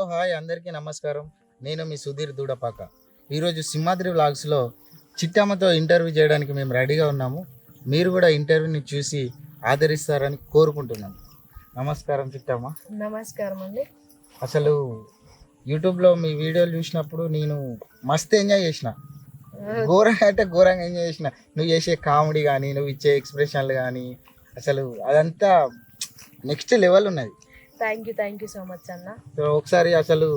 Hello hi అందరికీ నమస్కారం. నేను మీ సుధీర్ దూడపాక. ఈరోజు సింహాద్రి వ్లాగ్స్లో చిట్టమ్మతో ఇంటర్వ్యూ చేయడానికి మేము రెడీగా ఉన్నాము. మీరు కూడా ఇంటర్వ్యూని చూసి ఆదరిస్తారని కోరుకుంటున్నాను నమస్కారం చిట్టమ్మ. నమస్కారం అండి. అసలు యూట్యూబ్లో మీ వీడియోలు చూసినప్పుడు నేను మస్తు ఎంజాయ్ చేసిన. ఘోరంగా అంటే ఘోరంగా ఎంజాయ్ చేసిన. నువ్వు చేసే కామెడీ కానీ నువ్వు ఇచ్చే ఎక్స్ప్రెషన్లు కానీ అసలు అదంతా నెక్స్ట్ లెవెల్ ఉన్నది. Thank you thank you so much అన్న. ఒకసారి అసలు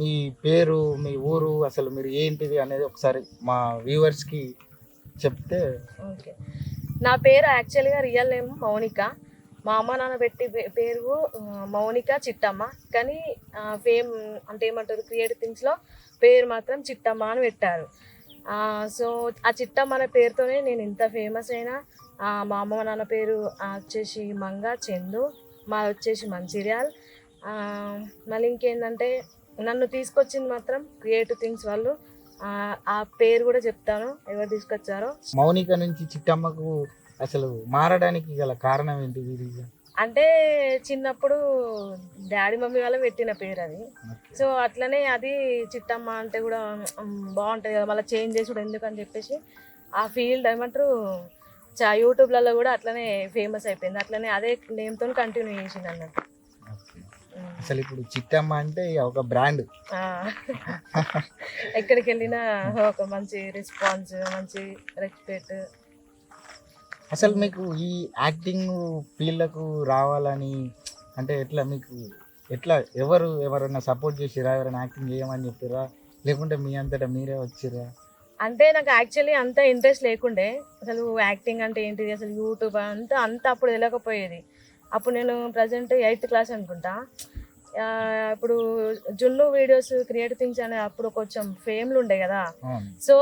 మీ పేరు మీ ఊరు అసలు మీరు ఏంటిది అనేది ఒకసారి మా వ్యూవర్స్కి చెప్తే ఓకే. నా పేరు యాక్చువల్గా రియల్ నేమ్ మౌనిక. మా అమ్మ నాన్న పెట్టి పేరు మౌనిక చిట్టమ్మ. కానీ ఫేమ్ అంటే ఏమంటారు క్రియేటివ్ థింగ్స్లో పేరు మాత్రం చిట్టమ్మ అని పెట్టారు. సో ఆ చిట్టమ్మ అనే పేరుతోనే నేను ఇంత ఫేమస్ అయినా మా అమ్మ నాన్న పేరు వచ్చేసి మంగ చందు. మా వచ్చేసి మంచిర్యాల్. మళ్ళీ ఇంకేంటంటే నన్ను తీసుకొచ్చింది మాత్రం క్రియేటివ్ థింగ్స్ వాళ్ళు. ఆ, పేరు కూడా చెప్తాను ఎవరు తీసుకొచ్చారో. మౌనిక నుంచి చిట్టమ్మకు అసలు మారడానికి గల కారణం ఏంటి అంటే చిన్నప్పుడు డాడీ మమ్మీ వాళ్ళ పెట్టిన పేరు అది. సో అట్లనే అది చిట్టమ్మ అంటే కూడా బాగుంటుంది కదా మళ్ళీ చేంజ్ చేసి కూడా ఎందుకు అని చెప్పేసి ఆ ఫీల్డ్ ఏమంటారు చా యూట్యూబ్లలో కూడా అట్లనే ఫేమస్ అయిపోయింది. అట్లనే అదే నేమ్తో కంటిన్యూ చేసింది అన్నట్టు. అసలు ఇప్పుడు చిట్టమ్మ అంటే ఒక బ్రాండ్. ఎక్కడికి వెళ్ళినా ఒక మంచి రెస్పాన్స్ మంచి రెస్పెక్ట్ అసలు మీకు ఈ యాక్టింగ్ ఫీల్డ్కు రావాలని అంటే ఎట్లా మీకు ఎట్లా ఎవరు ఎవరైనా సపోర్ట్ చేసిరా ఎవరైనా యాక్టింగ్ చేయమని చెప్పిరా లేకుంటే మీ అంతటా మీరే వచ్చిరా అంటే నాకు యాక్చువల్లీ అంత ఇంట్రెస్ట్ లేకుండే. అసలు యాక్టింగ్ అంటే ఏంటిది? అసలు యూట్యూబ్ అంతా అంతా అప్పుడు తెలియకపోయేది. అప్పుడు నేను ప్రజెంట్ ఎయిత్ క్లాస్ అనుకుంటా. ఇప్పుడు జున్ను వీడియోస్ క్రియేటివ్ థింగ్స్ అనే అప్పుడు కొంచెం ఫేమ్లు ఉండే కదా. సో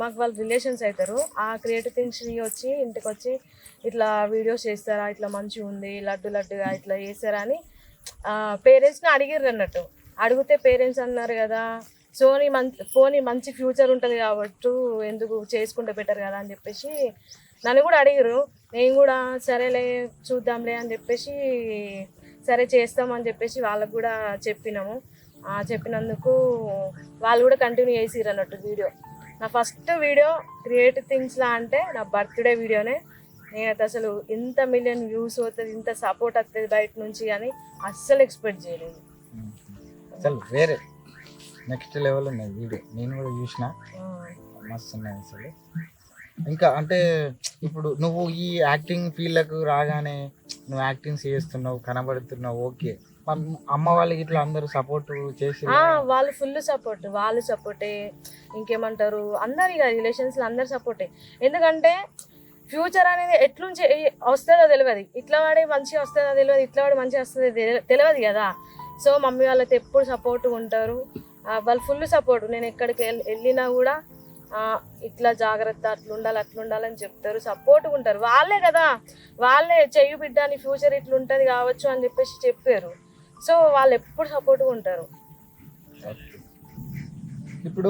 మాకు వాళ్ళ రిలేషన్స్ అవుతారు ఆ క్రియేటివ్ థింగ్స్ వచ్చి ఇంటికి వచ్చి ఇట్లా వీడియోస్ చేస్తారా? ఇట్లా మంచిగా ఉంది లడ్డు లడ్డుగా ఇట్లా చేస్తారా అని పేరెంట్స్ని అడిగిర్రు అన్నట్టు. అడిగితే పేరెంట్స్ అన్నారు కదా సోనీ మంచి ఫోన్ మంచి ఫ్యూచర్ ఉంటుంది కాబట్టి ఎందుకు చేసుకుంటే బెటర్ కదా అని చెప్పేసి నన్ను కూడా అడిగారు నేను కూడా సరేలే చూద్దాంలే అని చెప్పేసి సరే చేస్తామని చెప్పేసి వాళ్ళకు కూడా చెప్పినాము. ఆ, చెప్పినందుకు వాళ్ళు కూడా కంటిన్యూ చేసిరు అన్నట్టు వీడియో. నా ఫస్ట్ వీడియో క్రియేటివ్ థింగ్స్లా అంటే నా బర్త్డే వీడియోనే. నేనైతే అసలు ఇంత మిలియన్ వ్యూస్ అవుతుంది ఇంత సపోర్ట్ వస్తుంది బయట నుంచి అని అస్సలు ఎక్స్పెక్ట్ చేయలేదు. అసలు వేరే నెక్స్ట్ లెవెల్ ఉన్నది వీడియో. నేను కూడా చూసిన. మస్తు ఉన్నది అసలు. ఇంకా అంటే ఇప్పుడు నువ్వు ఈ యాక్టింగ్ ఫీల్డ్లకు రాగానే నువ్వు యాక్టింగ్ చేస్తున్నావు కనబడుతున్నావు ఓకే. అమ్మ వాళ్ళకి ఇట్లా అందరూ సపోర్ట్ చేసి వాళ్ళు ఫుల్ సపోర్ట్ వాళ్ళు సపోర్టే ఇంకేమంటారు? అందరు ఇక రిలేషన్స్లో అందరు సపోర్టే ఎందుకంటే ఫ్యూచర్ అనేది ఎట్లుంచి వస్తుందో తెలియదు. ఇట్లా వాడి మంచిగా వస్తుందో తెలియదు ఇట్లా వాడి మంచిగా వస్తుందో తెలి- తెలియదు కదా. సో మమ్మీ వాళ్ళతో ఎప్పుడు సపోర్ట్ ఉంటారు? వాళ్ళు ఫుల్ సపోర్ట్ నేను ఎక్కడికి వెళ్ళి- వెళ్ళినా కూడా ఇట్లా జాగ్రత్త అట్లా ఉండాలి అట్లా ఉండాలని చెప్తారు సపోర్ట్ ఉంటారు. వాళ్ళే కదా. వాళ్ళే చెయ్యి బిడ్డ నీ ఫ్యూచర్ ఇట్లా ఉంటుంది కావచ్చు అని చెప్పేసి చెప్పారు. సో వాళ్ళు ఎప్పుడు సపోర్ట్గా ఉంటారు. ఇప్పుడు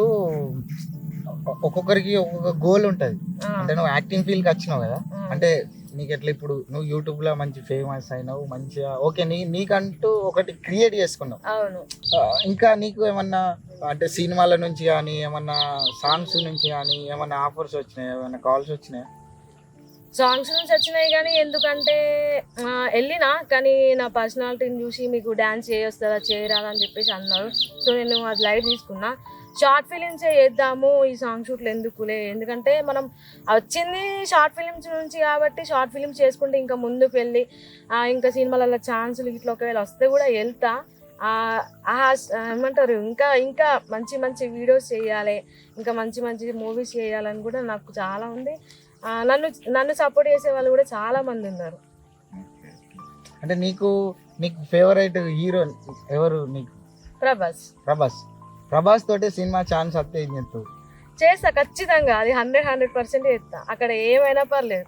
ఒక్కొక్కరికి ఒక్కొక్క గోల్ ఉంటుంది. అంటే నువ్వు యాక్టింగ్ ఫీల్డ్కి వచ్చినావు కదా. అంటే నీకు ఎట్లా ఇప్పుడు నువ్వు యూట్యూబ్లో మంచి ఫేమస్ అయినావు మంచిగా ఓకే నీ నీకంటూ ఒకటి క్రియేట్ చేసుకున్నావు. అవును. ఇంకా నీకు ఏమన్నా అంటే సినిమాల నుంచి కానీ ఏమన్నా సాంగ్స్ నుంచి కానీ ఏమన్నా ఆఫర్స్ వచ్చినాయి? ఏమన్నా కాల్స్ వచ్చినాయి? సాంగ్స్ నుంచి వచ్చినాయి కానీ ఎందుకంటే వెళ్ళినా కానీ నా పర్సనాలిటీని చూసి మీకు డ్యాన్స్ చేయొస్తుందా చేయరాదా అని చెప్పేసి అన్నారు. సో నేను అది లైవ్ తీసుకున్నా. షార్ట్ ఫిలిమ్సే చేద్దాము ఈ సాంగ్ షూట్లు ఎందుకులే? ఎందుకంటే మనం వచ్చింది షార్ట్ ఫిలిమ్స్ నుంచి కాబట్టి షార్ట్ ఫిలిమ్స్ చేసుకుంటే ఇంకా ముందుకు వెళ్ళి ఇంకా సినిమాలలో ఛాన్సులు ఇట్లా ఒకవేళ వస్తే కూడా వెళ్తా. ఆ, ఏమంటారు ఇంకా ఇంకా మంచి మంచి వీడియోస్ చేయాలి. ఇంకా మంచి మంచి మూవీస్ చేయాలని కూడా నాకు చాలా ఉంది. నన్ను నన్ను సపోర్ట్ చేసే వాళ్ళు కూడా చాలా మంది ఉన్నారు. అంటే నీకు నీకు ఫేవరెట్ హీరో ఎవరు నీకు? ప్రభాస్. ప్రభాస్. ప్రభాస్ తోటి సినిమా ఛాన్స్ వస్తే ఏం చెప్తావు చేస్తా ఖచ్చితంగా. అది హండ్రెడ్ హండ్రెడ్ పర్సెంట్ చేస్తా. అక్కడ ఏమైనా పర్లేదు.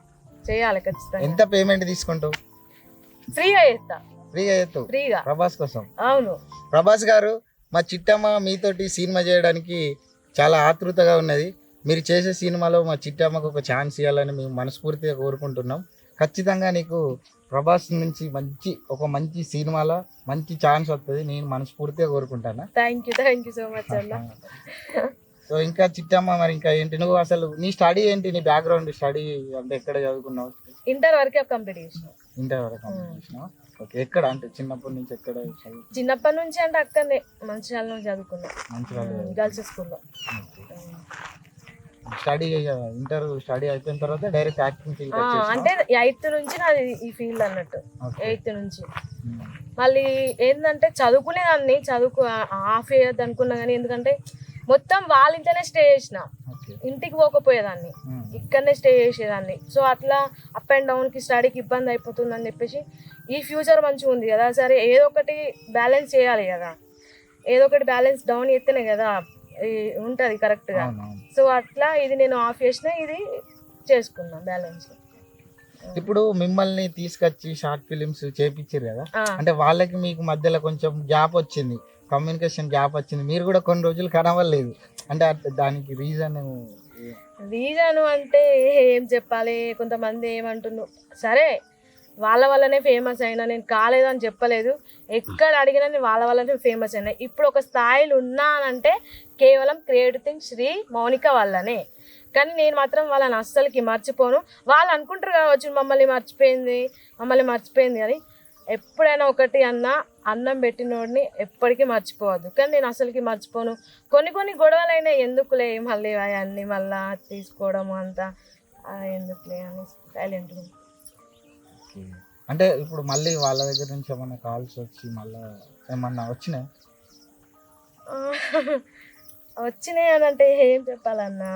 చేయాలి ఖచ్చితంగా. ఎంత పేమెంట్ తీసుకుంటావు? ఫ్రీగా చేస్తా. ఫ్రీగా చేస్తావు? ఫ్రీగా ప్రభాస్ కోసం? అవును. ప్రభాస్ గారు మా చిట్టమ్మ మీతోటి సినిమా చేయడానికి చాలా ఆతృతగా ఉన్నది. మీరు చేసే సినిమాలో మా చిట్టమ్మకు ఒక ఛాన్స్ ఇవ్వాలని మేము మనస్ఫూర్తిగా కోరుకుంటున్నాం. ఖచ్చితంగా నీకు ప్రభాస్ నుంచి మంచి ఒక మంచి సినిమాలో మంచి ఛాన్స్ వస్తుంది. నేను మనస్ఫూర్తిగా కోరుకుంటాను? Thank you thank you so much అన్న. సో ఇంకా చిట్టమ్మ మరి ఇంకా ఏంటి? నువ్వు అసలు నీ స్టడీ ఏంటి? నీ బ్యాక్గ్రౌండ్ స్టడీ అంటే ఎక్కడ చదువుకున్నావు? ఇంటర్ వరకే కంప్లీట్ చేసిన ఇంటర్ వరకు చేసినావా? ఓకే ఎక్కడ అంటే చిన్నప్పటి నుంచి ఎక్కడ చిన్నప్పటి నుంచి అంటే అక్కడనే మంచిర్యాల నుంచి చదువుకున్నా మంచిగా గర్ల్స్ స్కూల్లో స్టడీ ఇంటర్ స్టడీ అయిపోయిన తర్వాత డైరెక్ట్ యాక్టింగ్ ఫీల్డ్ అంటే ఎయిత్ నుంచి నాది ఈ ఫీల్డ్ అన్నట్టు. ఎయిత్ నుంచి. మళ్ళీ ఏంటంటే చదువుకునేదాన్ని చదువుకు హాఫ్ ఇయర్ అనుకున్నా కానీ ఎందుకంటే మొత్తం వాళ్ళ ఇంట్లోనే స్టే చేసిన. ఇంటికి పోకపోయేదాన్ని. ఇక్కడనే స్టే చేసేదాన్ని. సో అట్లా అప్ అండ్ డౌన్కి స్టడీకి ఇబ్బంది అయిపోతుందని చెప్పేసి ఈ ఫ్యూచర్ మంచిగా ఉంది కదా. సరే ఏదో ఒకటి బ్యాలెన్స్ చేయాలి కదా. ఏదో ఒకటి బ్యాలెన్స్ డౌన్ చేస్తేనే కదా. ఉంటుంది కరెక్ట్గా సో అట్లా ఇది నేను ఆఫ్ చేసిన ఇది చేసుకున్నా బ్యాలెన్స్ ఇప్పుడు మిమ్మల్ని తీసుకొచ్చి షార్ట్ ఫిలిమ్స్ చేపించారు కదా? అంటే వాళ్ళకి మీకు మధ్యలో కొంచెం గ్యాప్ వచ్చింది. కమ్యూనికేషన్ గ్యాప్ వచ్చింది. మీరు కూడా కొన్ని రోజులు కనవలేదు అంటే అట్- దానికి రీజన్ రీజన్ అంటే ఏం చెప్పాలి? కొంతమంది ఏమంటున్నారు? సరే వాళ్ళ వల్లనే ఫేమస్ అయినా నేను కాలేదని చెప్పలేదు. ఎక్కడ అడిగినా నేను వాళ్ళ వల్లనే ఫేమస్ అయినా. ఇప్పుడు ఒక స్థాయిలో ఉన్నానంటే కేవలం క్రియేటివ్ థింగ్ శ్రీ మౌనిక వల్లనే. కానీ నేను మాత్రం వాళ్ళని అస్సలకి మర్చిపోను. వాళ్ళు అనుకుంటారు కావచ్చు మమ్మల్ని మర్చిపోయింది మమ్మల్ని మర్చిపోయింది అని. ఎప్పుడైనా ఒకటి అన్న అన్నం పెట్టినోడిని ఎప్పటికీ మర్చిపోవద్దు. కానీ నేను అసలుకి మర్చిపోను. కొన్ని కొన్ని గొడవలైనా ఎందుకులే మళ్ళీ అవన్నీ మళ్ళీ తీసుకోవడం అంతా ఎందుకులే అని ఓకే అంటే ఇప్పుడు మళ్ళీ వాళ్ళ దగ్గర నుంచి ఏమన్నా కాల్స్ వచ్చి మళ్ళీ ఏమన్నా వచ్చినాయి? వచ్చినాయి అని అంటే ఏం చెప్పాలన్నా?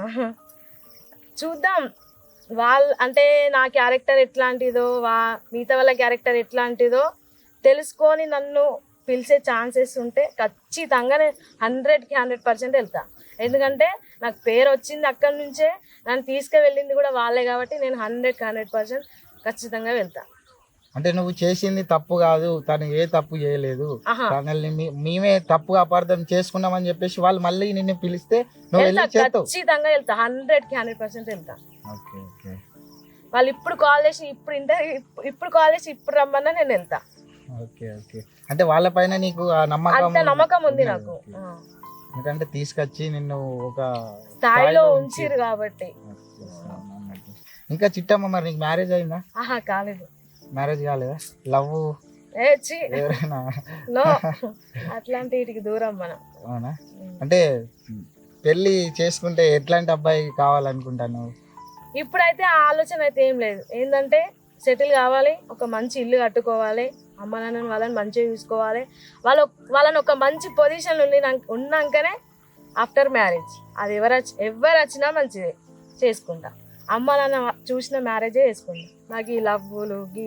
చూద్దాం. వాళ్ళ అంటే నా క్యారెక్టర్ ఎట్లాంటిదో వా మిగతా వాళ్ళ క్యారెక్టర్ ఎట్లాంటిదో తెలుసుకొని నన్ను పిలిచే ఛాన్సెస్ ఉంటే ఖచ్చితంగా నేను హండ్రెడ్కి హండ్రెడ్ పర్సెంట్ వెళ్తా. ఎందుకంటే నాకు పేరు వచ్చింది అక్కడి నుంచే నన్ను తీసుకువెళ్ళింది కూడా వాళ్ళే కాబట్టి నేను హండ్రెడ్కి హండ్రెడ్ పర్సెంట్ ఖచ్చితంగా వెళ్తా. అంటే నువ్వు చేసింది తప్పు కాదు తను ఏ తప్పు చేయలేదు. తనల్ని మేమే తప్పుగా అపార్థం చేసుకున్నామని చెప్పేసి వాళ్ళు మళ్ళీ నిన్ను పిలిస్తే నువ్వు వెళ్తా వెళ్ళి చేస్తావు ఖచ్చితంగా వెళ్తా. హండ్రెడ్కి హండ్రెడ్ పర్సెంట్ వెళ్తా. Okay okay. వాళ్ళు ఇప్పుడు కాల్ చేసి ఇప్పుడు ఇంటర్ ఇప్పుడు కాల్ చేసి ఇప్పుడు రమ్మన్నా నేను వెళ్తా. Okay okay. అంటే వాళ్ళ పైన నీకు ఆ నమ్మకం అంత నమ్మకం ఉంది. నాకు. ఎందుకంటే తీసుకొచ్చి నిన్ను ఒక స్థాయిలో ఉంచి- ఉంచిరు కాబట్టి. ఇంకా చిట్టమ్మ మరి నీకు మ్యారేజ్ అయిందా? ఆహా కాలేదు. మ్యారేజ్ కాలేదా? లవ్ ఎవరైనా? అట్లాంటి వీటికి దూరం మనం. అవునా? అంటే పెళ్ళి చేసుకుంటే ఎట్లాంటి అబ్బాయి కావాలనుకుంటాను ఇప్పుడైతే ఆ ఆలోచన అయితే ఏం లేదు. ఏంటంటే సెటిల్ కావాలి ఒక మంచి ఇల్లు కట్టుకోవాలి అమ్మ నాన్న వాళ్ళని మంచిగా చూసుకోవాలి. వాళ్ళ వాళ్ళని ఒక మంచి పొజిషన్ ఉండి ఉన్నాకనే ఆఫ్టర్ మ్యారేజ్. అది ఎవరు ఎవరు వచ్చినా మంచిదే. చేసుకుంటా. అమ్మ నాన్న చూసిన మ్యారేజే చేసుకుంటా నాకు ఈ లవ్వులు గీ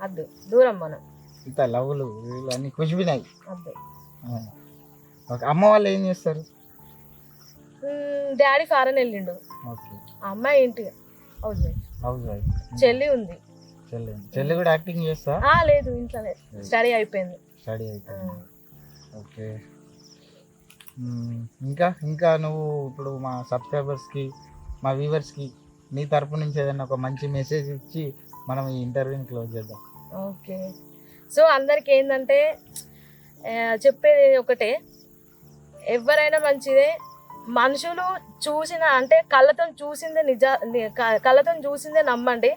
అద్దు. దూరం మనం. ఇంత లవ్లు అన్ని కుషిపినాయి అద్దు. ఓకే అమ్మ వాళ్ళు ఏం చేస్తారు? డాడీ ఫారెన్ వెళ్ళిండు. ఓకే. అమ్మాయి ఏంటి? హౌస్ వైఫ్ హౌస్ వైఫ్ చెల్లి ఉంది. చెల్లి చెల్లి కూడా యాక్టింగ్ చేస్తా? ఆ లేదు ఇంట్లోనే. స్టడీ అయిపోయింది. స్టడీ అయిపోయింది. ఓకే. ఇంకా ఇంకా నువ్వు ఇప్పుడు మా సబ్స్క్రైబర్స్కి మా వ్యూవర్స్కి మీ తరపు నుంచి ఏదైనా ఒక మంచి మెసేజ్ ఇచ్చి మనం ఈ ఇంటర్వ్యూని క్లోజ్ చేద్దాం. ఓకే. సో అందరికి ఏంటంటే చెప్పేది ఒకటే. ఎవరైనా మంచిదే మనుషులు చూసిన అంటే కళ్ళతో చూసిందే నిజ కళ్ళతో చూసిందే నమ్మండి.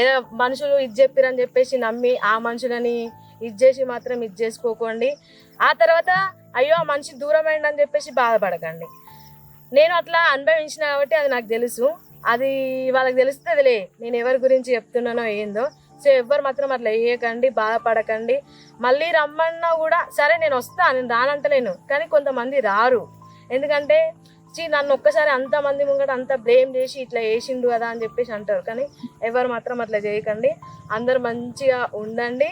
ఏదో మనుషులు ఇది చెప్పిరని చెప్పేసి నమ్మి ఆ మనుషులని ఇది చేసి మాత్రం ఇది చేసుకోకండి. ఆ తర్వాత అయ్యో ఆ మనిషి దూరం అయిందని చెప్పేసి బాధపడకండి. నేను అట్లా అనుభవించిన కాబట్టి అది నాకు తెలుసు. అది వాళ్ళకి తెలుస్తుందిలే నేను ఎవరి గురించి చెప్తున్నానో ఏందో. సో ఎవ్వరు మాత్రం అట్లా వేయకండి బాధపడకండి. మళ్ళీ రమ్మన్నా కూడా సరే నేను వస్తా నేను రానంటలేను. కానీ కొంతమంది రారు. ఎందుకంటే చీ నన్ను ఒక్కసారి అంతమంది ముంగట అంత బ్లేమ్ చేసి ఇట్లా వేసిండు కదా అని చెప్పేసి అంటారు. కానీ ఎవరు మాత్రం అట్లా చేయకండి. అందరు మంచిగా ఉండండి.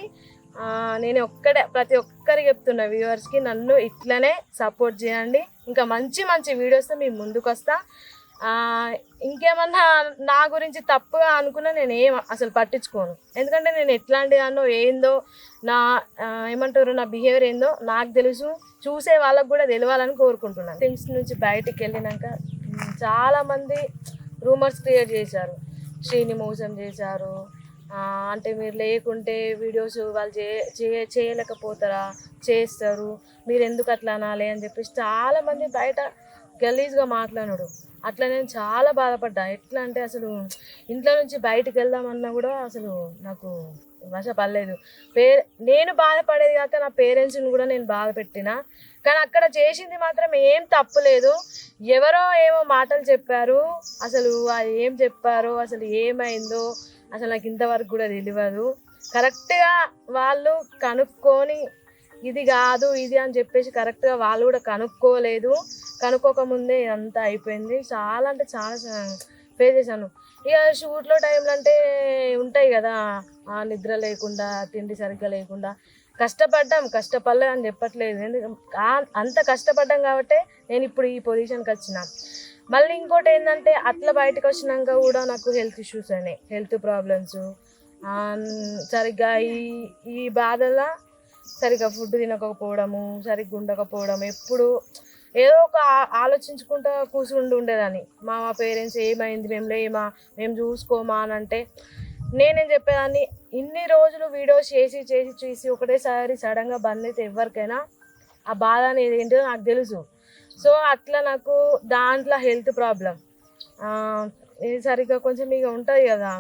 నేను ఒక్కడే ప్రతి ఒక్కరికి చెప్తున్నా వ్యూవర్స్కి నన్ను ఇట్లనే సపోర్ట్ చేయండి. ఇంకా మంచి మంచి వీడియోస్తో మీ ముందుకు వస్తా ఇంకేమన్నా నా గురించి తప్పుగా అనుకున్నా నేను ఏం అసలు పట్టించుకోను. ఎందుకంటే నేను ఎట్లాంటిదానో ఏందో నా ఏమంటారు నా బిహేవియర్ ఏందో నాకు తెలుసు. చూసే వాళ్ళకు కూడా తెలియాలని కోరుకుంటున్నాను. థింగ్స్ నుంచి బయటికి వెళ్ళినాక చాలామంది రూమర్స్ క్రియేట్ చేశారు. శ్రీని మోసం చేశారు. అంటే మీరు లేకుంటే వీడియోస్ వాళ్ళు చే చే- చేయలేకపోతారా చేస్తారు. మీరు ఎందుకు అట్లా అనాలి అని చెప్పేసి చాలామంది బయట గలీజ్గా మాట్లాడాడు అట్లా నేను చాలా బాధపడ్డా. ఎట్లా అంటే అసలు ఇంట్లో నుంచి బయటకు వెళ్దామన్నా కూడా అసలు నాకు భాష పర్లేదు పే నేను బాధపడేది కాక నా పేరెంట్స్ని కూడా నేను బాధ పెట్టిన. కానీ అక్కడ చేసింది మాత్రం ఏం తప్పులేదు ఎవరో ఏమో మాటలు చెప్పారు. అసలు అది ఏం చెప్పారో అసలు ఏమైందో అసలు నాకు ఇంతవరకు కూడా తెలియదు కరెక్ట్గా వాళ్ళు కనుక్కొని ఇది కాదు ఇది అని చెప్పేసి కరెక్ట్గా వాళ్ళు కూడా కనుక్కోలేదు. కనుక్కోకముందే ఇదంతా అయిపోయింది. చాలా అంటే చాలా పే చేశాను. ఇక షూట్లో టైంలో అంటే ఉంటాయి కదా ఆ నిద్ర లేకుండా తిండి సరిగ్గా లేకుండా. కష్టపడ్డాం కష్టపడలే అని చెప్పట్లేదు. ఎందుకంటే అంత కష్టపడ్డాం కాబట్టి నేను ఇప్పుడు ఈ పొజిషన్కి వచ్చిన. మళ్ళీ ఇంకోటి ఏంటంటే అట్లా బయటకు వచ్చినాక కూడా నాకు హెల్త్ ఇష్యూస్ అయినాయి. హెల్త్ ప్రాబ్లమ్స్ సరిగ్గా ఈ ఈ బాధల సరిగ్గా ఫుడ్ తినకపోవడము సరిగ్గా ఉండకపోవడం ఎప్పుడు ఏదో ఒక ఆలోచించుకుంటా కూర్చుండి ఉండేదాన్ని. మా మా పేరెంట్స్ ఏమైంది మేము లేమా మేము చూసుకోమా అని అంటే నేనేం చెప్పేదాన్ని ఇన్ని రోజులు వీడియోస్ చేసి చేసి చూసి ఒకటేసారి సడన్గా బంద్ అయితే ఎవరికైనా ఆ బాధ అనేది ఏంటో నాకు తెలుసు. సో అట్లా నాకు దాంట్లో హెల్త్ ప్రాబ్లం. ఇది సరిగ్గా కొంచెం ఇక ఉంటుంది కదా.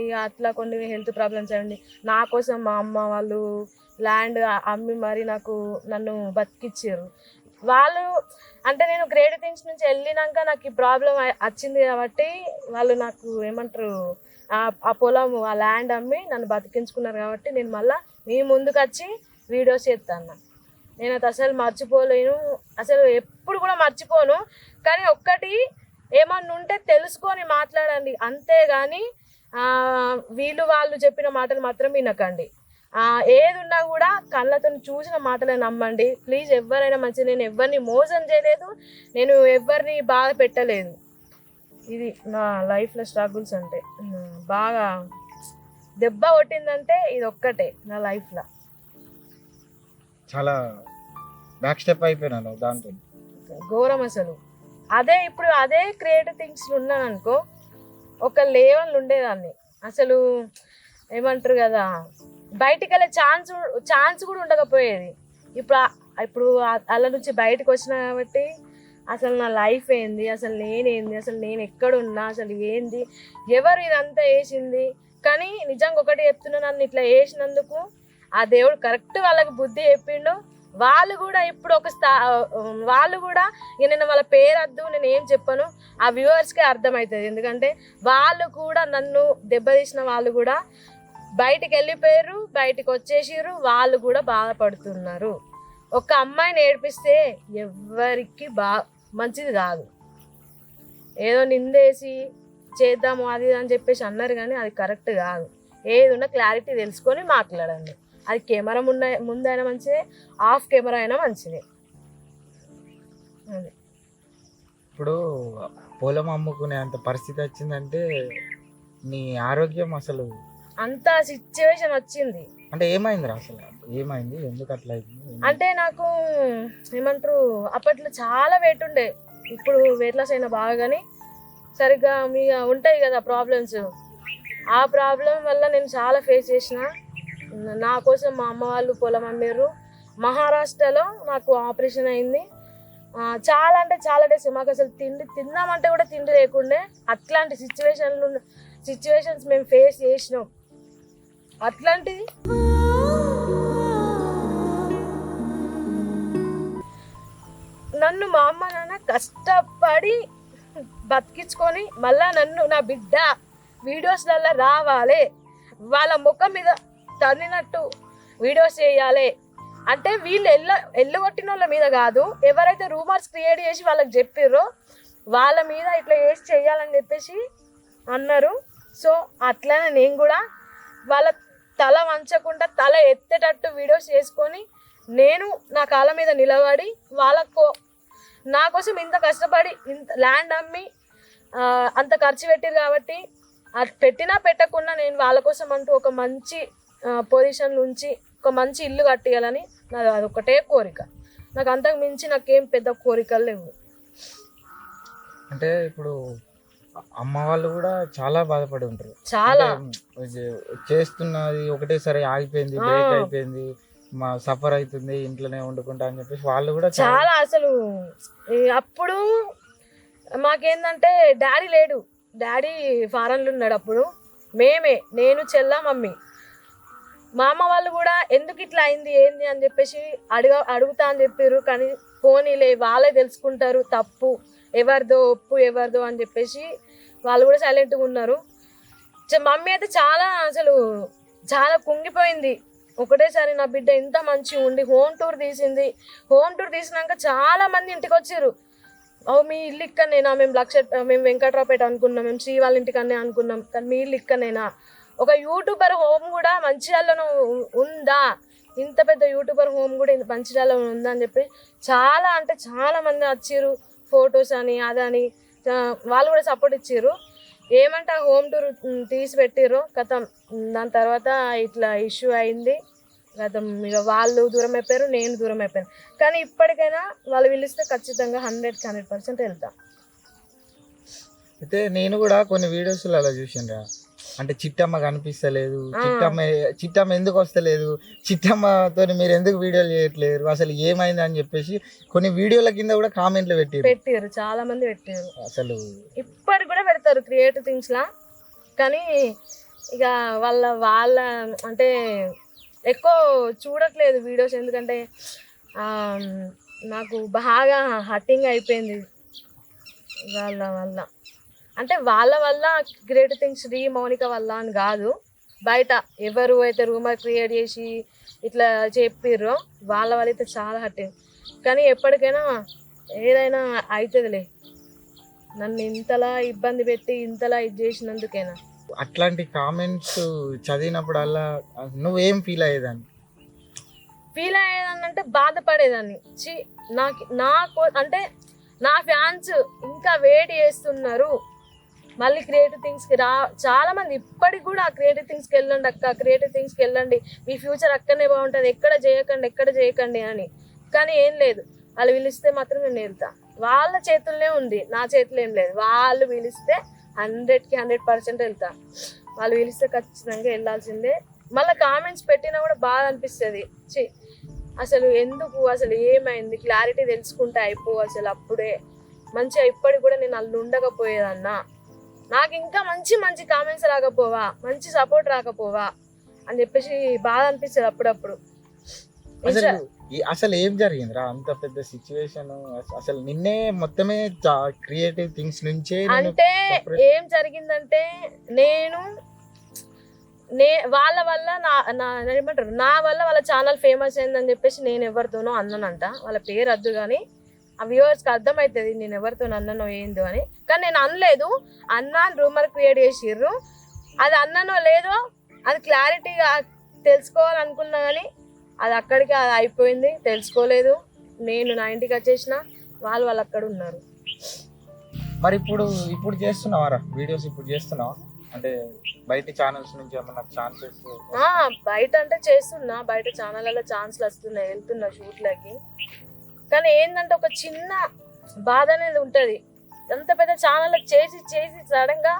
ఇక అట్లా కొన్ని హెల్త్ ప్రాబ్లమ్స్ అండి. నా కోసం మా అమ్మ వాళ్ళు ల్యాండ్ అమ్మి మరి నాకు నన్ను బతికిచ్చారు వాళ్ళు అంటే నేను గ్రేట్ థింగ్స్ నుంచి వెళ్ళినాక నాకు ఈ ప్రాబ్లం వచ్చింది కాబట్టి వాళ్ళు నాకు ఏమంటారు ఆ- ఆ పొలం ఆ ల్యాండ్ అమ్మి నన్ను బతికించుకున్నారు కాబట్టి నేను మళ్ళీ మీ ముందుకు వచ్చి వీడియోస్ చేస్తాను నేను అది అసలు మర్చిపోలేను. అసలు ఎప్పుడు కూడా మర్చిపోను. కానీ ఒక్కటి ఏమన్నా ఉంటే తెలుసుకొని మాట్లాడండి. అంతేగాని వీళ్ళు వాళ్ళు చెప్పిన మాటలు మాత్రం వినకండి. ఏది ఉన్నా కూడా కళ్ళతో చూసిన మాటలే నమ్మండి. ప్లీజ్ ఎవరైనా మంచి నేను ఎవరిని మోసం చేయలేదు. నేను ఎవరిని బాధ పెట్టలేదు. ఇది నా లైఫ్లో స్ట్రగుల్స్ అంటే బాగా దెబ్బ కొట్టిందంటే ఇది ఒక్కటే నా లైఫ్లో. చాలా బ్యాక్ స్టెప్ అయిపోయినాను దాంతో. ఘోరం అసలు. అదే ఇప్పుడు అదే క్రియేటివ్ థింగ్స్ ఉన్నాను అనుకో ఒక లేవల్ ఉండేదాన్ని. అసలు ఏమంటారు కదా బయటికి వెళ్ళే ఛాన్స్ ఛాన్స్ కూడా ఉండకపోయేది. ఇప్పుడు ఇప్పుడు అలా నుంచి బయటకు వచ్చిన కాబట్టి అసలు నా లైఫ్ ఏంది అసలు నేనేంది అసలు నేను ఎక్కడున్నా అసలు ఏంది ఎవరు ఇదంతా వేసింది. కానీ నిజంగా ఒకటి చెప్తున్నా నన్ను ఇట్లా వేసినందుకు ఆ దేవుడు కరెక్ట్ వాళ్ళకి బుద్ధి చెప్పిండు. వాళ్ళు కూడా ఇప్పుడు ఒక స్థా వాళ్ళు కూడా ఇక నేను వాళ్ళ పేరు వద్దు నేను ఏం చెప్పను. ఆ వ్యూవర్స్కి అర్థమవుతుంది ఎందుకంటే వాళ్ళు కూడా నన్ను దెబ్బతీసిన వాళ్ళు కూడా బయటికి వెళ్ళిపోయారు బయటికి వచ్చేసిర్రు వాళ్ళు కూడా బాధపడుతున్నారు. ఒక అమ్మాయిని ఏడిపిస్తే ఎవ్వరికి బా మంచిది కాదు. ఏదో నిందేసి చేద్దాము అది అని చెప్పేసి అన్నారు కానీ అది కరెక్ట్ కాదు. ఏది ఉన్నా క్లారిటీ తెలుసుకొని మాట్లాడండి. అది కెమెరా ముంద ముందైనా మంచిదే ఆఫ్ కెమెరా అయినా మంచిదే. అది. ఇప్పుడు పొలం అమ్ముకునే అంత పరిస్థితి వచ్చిందంటే నీ ఆరోగ్యం అసలు అంత సిచ్యువేషన్ వచ్చింది. అంటే ఏమైందిరా అసలు? ఏమైంది? ఎందుకు అట్లా అయింది? అంటే నాకు ఏమంటారు అప్పట్లో చాలా వెయిట్ ఉండే. ఇప్పుడు వెయిట్ లాస్ అయినా బాగా కానీ సరిగ్గా మీ ఉంటాయి కదా ప్రాబ్లమ్స్ ఆ ప్రాబ్లం వల్ల నేను చాలా ఫేస్ చేసిన నా కోసం మా అమ్మ వాళ్ళు పొలం అమ్మారు మహారాష్ట్రలో నాకు ఆపరేషన్ అయింది. చాలా అంటే చాలా డేస్ మాకు అసలు తిండి తిందామంటే కూడా తిండి లేకుండే. అట్లాంటి సిచ్యువేషన్లు సిచ్యువేషన్స్ మేము ఫేస్ చేసినాం. అట్లాంటిది నన్ను మా అమ్మ నాన్న కష్టపడి బతికించుకొని మళ్ళా నన్ను నా బిడ్డ వీడియోస్లలో రావాలి. వాళ్ళ ముఖం మీద తన్నినట్టు వీడియోస్ చేయాలి. అంటే వీళ్ళు ఎల్ల ఎల్లగొట్టిన వాళ్ళ మీద కాదు ఎవరైతే రూమర్స్ క్రియేట్ చేసి వాళ్ళకి చెప్పిర్రో వాళ్ళ మీద ఇట్లా వేసి చేయాలని చెప్పేసి అన్నారు. సో అట్లనే నేను కూడా వాళ్ళ తల వంచకుండా తల ఎత్తేటట్టు వీడియోస్ చేసుకొని నేను నా కాళ్ళ మీద నిలబడి వాళ్ళకు నా కోసం ఇంత కష్టపడి ఇంత ల్యాండ్ అమ్మి అంత ఖర్చు పెట్టిరు కాబట్టి అది పెట్టినా పెట్టకుండా నేను వాళ్ళ కోసం అంటూ ఒక మంచి పొజిషన్ నుంచి ఒక మంచి ఇల్లు కట్టేయాలని నాది అదొకటే కోరిక. నాకు అంతకు మించి నాకేం పెద్ద కోరికలు లేవు. అంటే ఇప్పుడు అమ్మ వాళ్ళు కూడా చాలా బాధపడి ఉంటారు. చాలా. చేస్తున్నది ఒకటేసారి ఆగిపోయింది. బ్రేక్ అయిపోయింది మా సఫర్ అవుతుంది ఇంట్లోనే వండుకుంటా అని చెప్పేసి వాళ్ళు కూడా చాలా అసలు అప్పుడు మాకేందంటే డాడీ లేడు. డాడీ ఫారెన్లో ఉన్నాడు అప్పుడు. మేమే నేను చెల్ల మమ్మీ. మా అమ్మ వాళ్ళు కూడా ఎందుకు ఇట్లా అయింది ఏంది అని చెప్పేసి అడుగ అడుగుతా అని చెప్పారు. కానీ పోనీలే వాళ్ళే తెలుసుకుంటారు తప్పు ఎవరిదో ఒప్పు ఎవరిదో అని చెప్పేసి వాళ్ళు కూడా సైలెంట్గా ఉన్నారు. చ- మమ్మీ అయితే చాలా అసలు చాలా కుంగిపోయింది. ఒకటేసారి నా బిడ్డ ఇంత మంచి ఉండి హోమ్ టూర్ తీసింది. హోమ్ టూర్ తీసినాక చాలా మంది ఇంటికి వచ్చారు. ఓ మీ ఇల్లు ఇక్కడనేనా? మేము లక్ష మేము వెంకట్రావుపేట అనుకున్నాం మేము శ్రీ వాళ్ళ ఇంటికనే అనుకున్నాం. కానీ మీ ఇల్లు ఇక్కడనేనా? ఒక యూట్యూబర్ హోమ్ కూడా మంచిర్యాలలో ఉందా? ఇంత పెద్ద యూట్యూబర్ హోమ్ కూడా ఇంత మంచిర్యాలలో ఉందా అని చెప్పి చాలా అంటే చాలా మంది వచ్చారు ఫొటోస్ అని అదని వాళ్ళు కూడా సపోర్ట్ ఇచ్చారు ఏమంటే ఆ హోమ్ టూర్ తీసి పెట్టిర్రు గతం దాని తర్వాత ఇట్లా ఇష్యూ అయింది. గతం ఇక వాళ్ళు దూరం అయిపోయారు నేను దూరం అయిపోయాను. కానీ ఇప్పటికైనా వాళ్ళు పిలిస్తే ఖచ్చితంగా హండ్రెడ్కి హండ్రెడ్ పర్సెంట్ వెళ్తాం. అయితే నేను కూడా కొన్ని వీడియోస్ అలా చూసిండ్రా. అంటే చిట్టమ్మ కనిపిస్తలేదు. చిట్టమ్మ చిట్టమ్మ ఎందుకు వస్తలేదు? చిట్టమ్మతో మీరు ఎందుకు వీడియోలు చేయట్లేరు? అసలు ఏమైంది అని చెప్పేసి కొన్ని వీడియోల కింద కూడా కామెంట్లు పెట్టారు పెట్టారు చాలా మంది పెట్టారు అసలు ఇప్పటికి కూడా పెడతారు క్రియేటివ్ థింగ్స్ లా. కానీ ఇక వాళ్ళ వాళ్ళ అంటే ఎక్కువ చూడట్లేదు వీడియోస్ ఎందుకంటే నాకు బాగా హట్టింగ్ అయిపోయింది. వాళ్ళ వల్ల. అంటే వాళ్ళ వల్ల గ్రేట్ థింగ్స్ శ్రీ మౌనిక వల్ల అని కాదు. బయట ఎవరు అయితే రూమర్ క్రియేట్ చేసి ఇట్లా చెప్పిర్రో వాళ్ళ వల్ల అయితే చాలా హట్టింగ్ కానీ ఎప్పటికైనా ఏదైనా అవుతుందిలే నన్ను ఇంతలా ఇబ్బంది పెట్టి ఇంతలా ఇది చేసినందుకేనా? అట్లాంటి కామెంట్స్ చదివినప్పుడల్లా నువ్వేం ఫీల్ అయ్యేదాన్ని? ఫీల్ అయ్యేదాన్ని అంటే బాధపడేదాన్ని. చి నాకు నాకు అంటే నా ఫ్యాన్స్ ఇంకా వెయిట్ చేస్తున్నారు. మళ్ళీ క్రియేటివ్ థింగ్స్కి రా. చాలా మంది ఇప్పటికి కూడా క్రియేటివ్ థింగ్స్కి వెళ్ళండి అక్క క్రియేటివ్ థింగ్స్కి వెళ్ళండి. మీ ఫ్యూచర్ అక్కడనే బాగుంటుంది. ఎక్కడ చేయకండి ఎక్కడ చేయకండి అని. కానీ ఏం లేదు. వాళ్ళు పిలిస్తే మాత్రం నేను వెళ్తా. వాళ్ళ చేతుల్లోనే ఉంది. నా చేతిలో ఏం లేదు. వాళ్ళు పిలిస్తే హండ్రెడ్కి హండ్రెడ్ పర్సెంట్ వెళ్తా. వాళ్ళు పిలిస్తే ఖచ్చితంగా వెళ్ళాల్సిందే. మళ్ళీ కామెంట్స్ పెట్టినా కూడా బాధ అనిపిస్తుంది. చి అసలు ఎందుకు? అసలు ఏమైంది? క్లారిటీ తెలుసుకుంటే అయిపో అసలు అప్పుడే. మంచిగా ఇప్పటికి కూడా నేను అల్లు ఉండకపోయేదన్నా నాకు ఇంకా మంచి మంచి కామెంట్స్ రాకపోవా మంచి సపోర్ట్ రాకపోవా అని చెప్పేసి బాధ అనిపిస్తుంది అప్పుడప్పుడు. అసలు ఏం జరిగిందిరా? అంత పెద్ద సిచ్యువేషన్ అసలు నిన్నే మొత్తమే క్రియేటివ్ థింగ్స్ నుంచే అంటే ఏం జరిగిందంటే నేను నే వాళ్ళ వల్ల నా నా ఏమంటారు? నా వల్ల వాళ్ళ ఛానల్ ఫేమస్ అయిందని చెప్పేసి నేను ఎవరితోనో అన్నానంట. వాళ్ళ పేరు వద్దు కానీ ఆ వ్యూవర్స్కి అర్థమవుతుంది నేను ఎవరితో అన్ననో ఏందో అని. కానీ నేను అనలేదు. అన్నా రూమర్ క్రియేట్ చేసిర్రు. అది అన్ననో లేదో అది క్లారిటీగా తెలుసుకోవాలనుకున్నా కానీ అది అక్కడికి అది అయిపోయింది. తెలుసుకోలేదు. నేను నా ఇంటికి వచ్చేసిన వాళ్ళు వాళ్ళు అక్కడ ఉన్నారు. మరి ఇప్పుడు ఇప్పుడు చేస్తున్నావారా వీడియోస్ ఇప్పుడు చేస్తున్నావా? అంటే బయట ఛానల్స్ నుంచి ఏమన్నా ఛాన్సెస్ బయట అంటే చేస్తున్నా. బయట ఛానళ్ళలో ఛాన్స్లు వస్తున్నాయి. వెళ్తున్నా షూట్లకి కానీ ఏంటంటే ఒక చిన్న బాధ అనేది ఉంటుంది. ఎంత పెద్ద ఛానల్ చేసి చేసి సడన్గా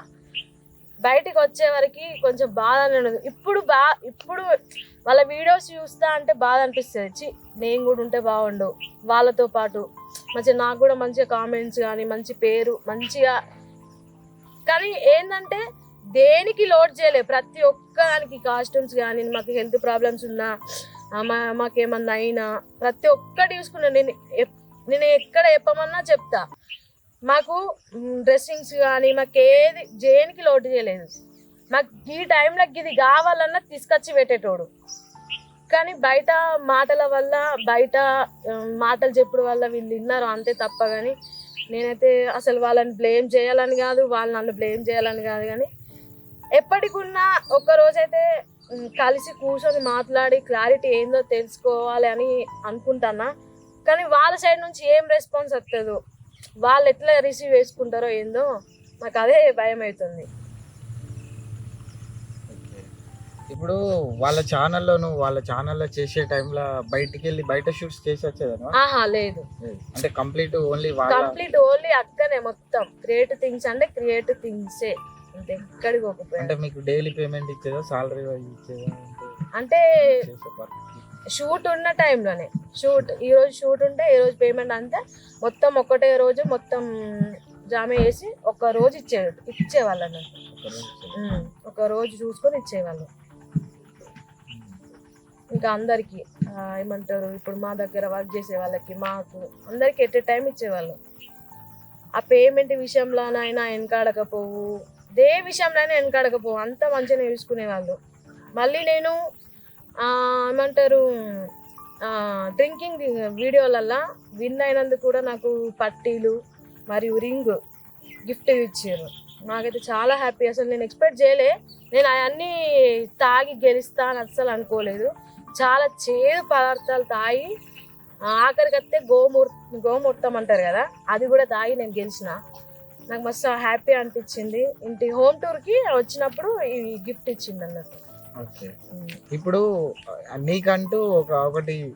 బయటికి వచ్చే వరకు కొంచెం బాధ అనేది ఇప్పుడు బా ఇప్పుడు వాళ్ళ వీడియోస్ చూస్తా అంటే బాధ అనిపిస్తుంది. చి నేను కూడా ఉంటే బాగుండు. వాళ్ళతో పాటు మంచిగా నాకు కూడా మంచిగా కామెంట్స్ కానీ మంచి పేరు మంచిగా కానీ ఏంటంటే దేనికి లోడ్ చేయలేదు ప్రతి ఒక్క దానికి కాస్ట్యూమ్స్ కానీ మాకు హెల్త్ ప్రాబ్లమ్స్ ఉన్నా మా మాకేమన్నా అయినా ప్రతి ఒక్కటి చూసుకున్నా. నేను నేను ఎక్కడ చెప్పమన్నా చెప్తా. మాకు డ్రెస్సింగ్స్ కానీ మాకు ఏది దేనికి లోటు చేయలేదు. మాకు ఈ టైంలో ఇది కావాలన్నా తీసుకొచ్చి పెట్టేటోడు. కానీ బయట మాటల వల్ల బయట మాటలు చెప్పుడు వల్ల వీళ్ళు విన్నారు అంతే తప్ప కానీ నేనైతే అసలు వాళ్ళని బ్లేమ్ చేయాలని కాదు వాళ్ళు నన్ను బ్లేమ్ చేయాలని కాదు కానీ ఎప్పటికున్నా ఒక్కరోజైతే కలిసి కూర్చొని మాట్లాడి క్లారిటీ ఏందో తెలుసుకోవాలి అని అనుకుంటానా? కానీ వాళ్ళ సైడ్ నుంచి ఏం రెస్పాన్స్ వస్తుందో వాళ్ళు ఎట్లా రిసీవ్ చేసుకుంటారో ఏందో నాకు అదే భయం అవుతుంది. ఇప్పుడు వాళ్ళ ఛానల్లో నువ్వు వాళ్ళ ఛానల్లో చేసే టైంలో బయటికి వెళ్ళి బయట షూట్స్ చేసి వచ్చేదాను ఆహా లేదు. అంటే కంప్లీట్ ఓన్లీ కంప్లీట్ ఓన్లీ అక్కనే మొత్తం. క్రియేటివ్ థింగ్స్ అంటే క్రియేటివ్ థింగ్సే ఎక్కడికి పోకపోయాను అంటే మీకు డైలీ పేమెంట్ ఇచ్చేదా సాలరీ ఇచ్చేదా? అంటే అంటే. షూట్ ఉన్న టైంలోనే షూట్ ఈ రోజు షూట్ ఉంటే ఈ రోజు పేమెంట్ అంతా మొత్తం ఒకటే రోజు మొత్తం జామ వేసి ఒక రోజు ఇచ్చే ఇచ్చేవాళ్ళు అన్నట్టు ఒక రోజు చూసుకొని ఇచ్చేవాళ్ళు. ఇంకా అందరికి ఏమంటారు ఇప్పుడు మా దగ్గర వర్క్ చేసే వాళ్ళకి మాకు అందరికి ఎట్ టైం ఇచ్చేవాళ్ళు. ఆ పేమెంట్ విషయంలోనైనా వెనకాడకపోవు. దే విషయంలోనే వెనకడకపో అంత మంచిగా చూసుకునేవాళ్ళు మళ్ళీ నేను ఏమంటారు డ్రింకింగ్ వీడియోలల్లో విన్ అయినందుకు కూడా నాకు పట్టీలు మరియు రింగ్ గిఫ్ట్ ఇచ్చారు. నాకైతే చాలా హ్యాపీ. అసలు నేను ఎక్స్పెక్ట్ చేయలే. నేను అవన్నీ తాగి గెలుస్తా అని అస్సలు అనుకోలేదు. చాలా చేదు పదార్థాలు తాగి ఆఖరికి వస్తే గోమూర్ గోమూర్తం అంటారు కదా అది కూడా తాగి నేను గెలిచిన. నాకు మస్తు హ్యాపీ అనిపించింది. ఇంటి హోమ్ టూర్కి వచ్చినప్పుడు ఈ గిఫ్ట్ ఇచ్చింది అన్నట్టు. ఓకే. ఇప్పుడు నీకంటూ ఒక ఒకటి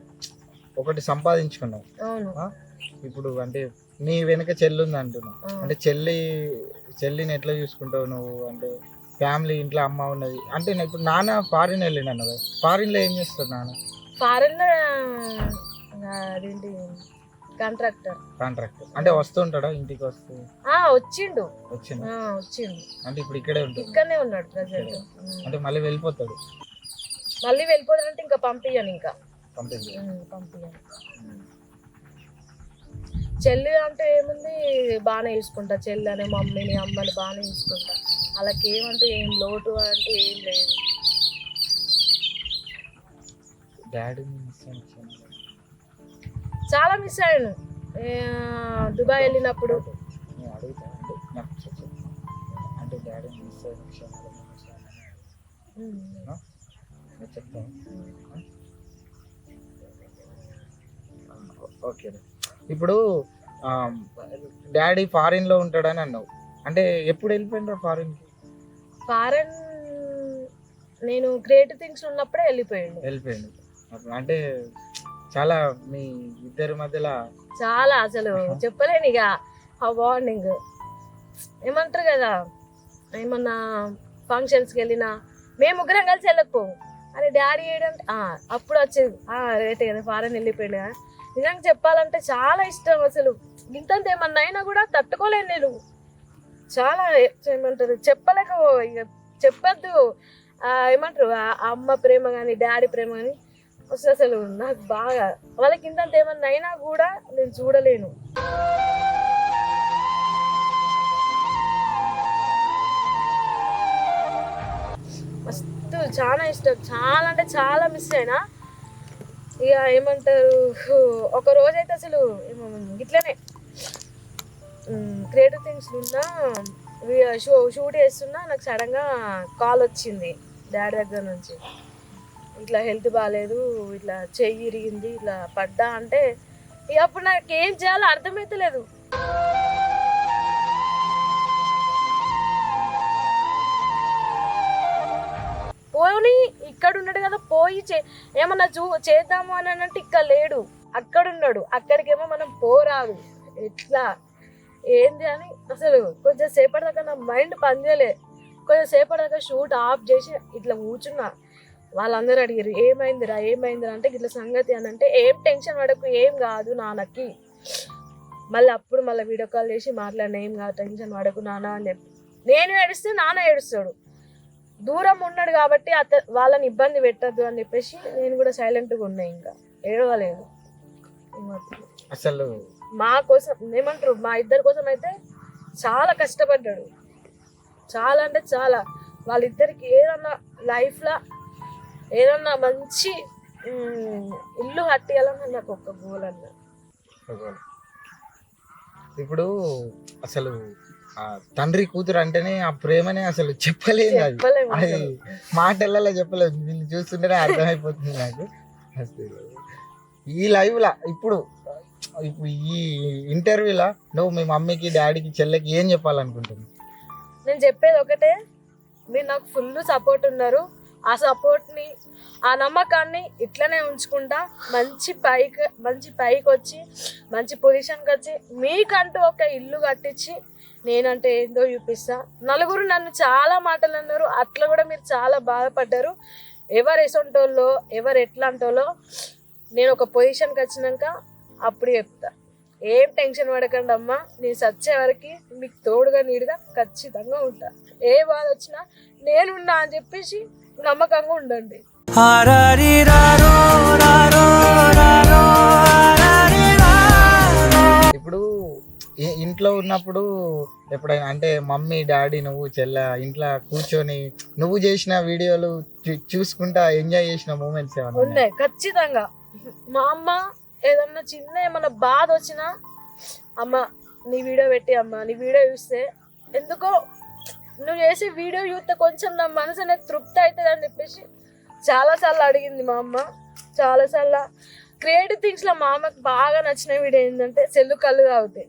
ఒకటి సంపాదించుకున్నావు. అవును? ఇప్పుడు అంటే నీ వెనక చెల్లి ఉంది అంటున్నావు. అంటే చెల్లి చెల్లిని ఎట్లా చూసుకుంటావు నువ్వు? అంటే ఫ్యామిలీ ఇంట్లో అమ్మ ఉన్నది. అంటే నేను ఇప్పుడు నాన్న ఫారిన్ వెళ్ళిండు అన్నది? ఫారిన్లో ఏం చేస్తాడు నాన్న? ఫారెన్లో ఆ, అదేంటి? కాంట్రాక్టర్. కాంట్రాక్ట్ అంటే వస్తుంటాడా? ఇంటికి వస్తూ? ఆ వచ్చిండు. వచ్చింది ఆ, వచ్చిండు. అంటే ఇప్పుడు ఇక్కడే ఉంటుంది ఇక్కడనే ఉన్నాడు ప్రజెంట్. అంటే మళ్ళీ వెళ్ళిపోతాడు. మళ్ళీ వెళ్ళిపోతాడంటే ఇంకా పంపించను ఇంకా. పంపించి ఉమ్, పంపించను చెల్లి అంటే ఏముంది? బాగానే చూసుకుంటా. చెల్లి అనే మమ్మీని అమ్మని బాగానే చూసుకుంటా. వాళ్ళకి ఏమంటే ఏం లోటు అంటే ఏం లేదు. అయ్యాను చాలా మిస్ అయ్యాను దుబాయ్ వెళ్ళినప్పుడు. అంటే డాడీని మిస్ ఓకే ఇప్పుడు డాడీ ఫారిన్లో ఉంటాడని అన్నావు. అంటే ఎప్పుడు వెళ్ళిపోయినరా ఫారిన్ ఫారెన్ నేను క్రియేటివ్ థింగ్స్ ఉన్నప్పుడే వెళ్ళిపోయిండు. వెళ్ళిపోయిండు. అంటే చాలా మీ ఇద్దరి మధ్యలో చాలా అసలు చెప్పలేను ఇక ఆ వార్నింగ్ ఏమంటారు కదా ఏమన్నా ఫంక్షన్స్కి వెళ్ళినా మేము ముగ్గురం కలిసి వెళ్ళకపోము అరే డాడీ ఏడంటే "ఆ, అప్పుడు వచ్చేది. రేటే కదా ఫారెన్ వెళ్ళిపోయాడు కదా. నిజంగా చెప్పాలంటే చాలా ఇష్టం అసలు. ఇంతంత ఏమన్నా అయినా కూడా తట్టుకోలేను నేను. చాలా ఏమంటారు చెప్పలేక ఇక చెప్పద్దు. ఏమంటారు ఆ అమ్మ ప్రేమ కానీ డాడీ ప్రేమ కానీ అసలు అసలు నాకు బాగా వాళ్ళకి ఇంతంత ఏమన్నా అయినా కూడా నేను చూడలేను. మస్తు చాలా ఇష్టం. చాలా అంటే చాలా మిస్ అయినా. ఇక ఏమంటారు ఒక రోజైతే అసలు ఏమో ఇట్లనే. క్రియేటివ్ థింగ్స్ ఉన్నా షూ షూట్ చేస్తున్నా నాకు సడన్గా కాల్ వచ్చింది డాడీ దగ్గర నుంచి. ఇట్లా హెల్త్ బాగాలేదు ఇట్లా చెయ్యి ఇరిగింది ఇట్లా పడ్డా అంటే ఇక అప్పుడు నాకు ఏం చేయాలో అర్థమైతలేదు. పోనీ ఇక్కడ ఉన్నాడు కదా పోయి చే ఏమన్నా చూ చేద్దాము అని అంటే ఇక్కడ లేడు. అక్కడ ఉన్నాడు. అక్కడికేమో మనం పోరాదు. ఎట్లా? ఏంది అని అసలు కొంచెం సేపటి దాకా నా మైండ్ పనిచేయలే. కొంచెం సేపటి దాకా షూట్ ఆఫ్ చేసి ఇట్లా కూర్చున్నా. వాళ్ళందరూ అడిగారు ఏమైందిరా ఏమైందిరా? అంటే ఇట్లా సంగతి అని అంటే ఏం టెన్షన్ పడకు ఏం కాదు నాన్నకి. మళ్ళీ అప్పుడు మళ్ళీ వీడియో కాల్ చేసి మాట్లాడిన ఏం కాదు టెన్షన్ పడకు నాన్న అని చెప్పి. నేను ఏడిస్తే నాన్న ఏడుస్తాడు. దూరం ఉన్నాడు కాబట్టి అత వాళ్ళని ఇబ్బంది పెట్టద్దు అని చెప్పేసి నేను కూడా సైలెంట్గా ఉన్నా ఇంకా. ఏడవలేదు. అసలు మా కోసం ఏమంటారు మా ఇద్దరి కోసం అయితే చాలా కష్టపడ్డాడు. చాలా అంటే చాలా. వాళ్ళిద్దరికి ఏదన్నా లైఫ్లో ఏదన్నా మంచి ఇల్లు కట్టియాలని నాకు ఒక గోల్ అన్న. ఇప్పుడు అసలు తండ్రి కూతురు అంటేనే ఆ ప్రేమనే అసలు చెప్పలేదు అది. మాటలలో చెప్పలేదు వీళ్ళు చూస్తుంటేనే అర్థమైపోతుంది నాకు. ఈ లైవ్ లా ఇప్పుడు ఇప్పుడు ఈ ఇంటర్వ్యూలా నువ్వు మీ మమ్మీకి డాడీకి చెల్లెకి ఏం చెప్పాలనుకుంటున్నావు? నేను చెప్పేది ఒకటే మీరు నాకు ఫుల్ సపోర్ట్ ఉన్నారు. ఆ సపోర్ట్ని ఆ నమ్మకాన్ని ఇట్లనే ఉంచుకుంటా మంచి పైకి మంచి పైకి వచ్చి మంచి పొజిషన్కి వచ్చి మీకంటూ ఒక ఇల్లు కట్టించి నేనంటే ఏందో చూపిస్తా. నలుగురు నన్ను చాలా మాటలు అన్నారు. అట్లా కూడా మీరు చాలా బాధపడ్డారు. ఎవరు ఎసంటోళ్ళో ఎవరు ఎట్లాంటోళ్ళో నేను ఒక పొజిషన్కి వచ్చినాక అప్పుడు చెప్తా. ఏం టెన్షన్ పడకండి అమ్మా. నేను సచ్చే వరకు మీకు తోడుగా నీడుగా ఖచ్చితంగా ఉంటా. ఏ బాధ వచ్చినా నేనున్నా అని చెప్పేసి నమ్మకంగా ఉండండి ఇప్పుడు ఇంట్లో ఉన్నప్పుడు ఎప్పుడైనా అంటే మమ్మీ డాడీ నువ్వు చెల్ల ఇంట్లో కూర్చొని నువ్వు చేసిన వీడియోలు చూసుకుంటా ఎంజాయ్ చేసిన మూమెంట్స్ ఏమన్నా? ఉన్నాయి ఖచ్చితంగా మా అమ్మ ఏదన్నా చిన్న ఏమన్నా బాధ వచ్చినా అమ్మ నీ వీడియో పెట్టి అమ్మ నీ వీడియో చూస్తే ఎందుకో నువ్వు చేసే వీడియో చూస్తే కొంచెం నా మనసు అనేది తృప్తి అవుతుంది అని చెప్పేసి చాలాసార్లు అడిగింది మా అమ్మ. చాలాసార్లు క్రియేటివ్ థింగ్స్లో మా అమ్మకి బాగా నచ్చిన వీడియో ఏంటంటే సెల్లు కళ్ళు తాగుతాయి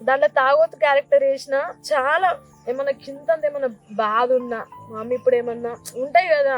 దాంట్లో తాగోత్ క్యారెక్టర్ వేసిన చాలా ఏమన్నా కింద ఏమన్నా బాధ ఉన్నా మా అమ్మ ఇప్పుడు ఏమన్నా ఉంటాయి కదా.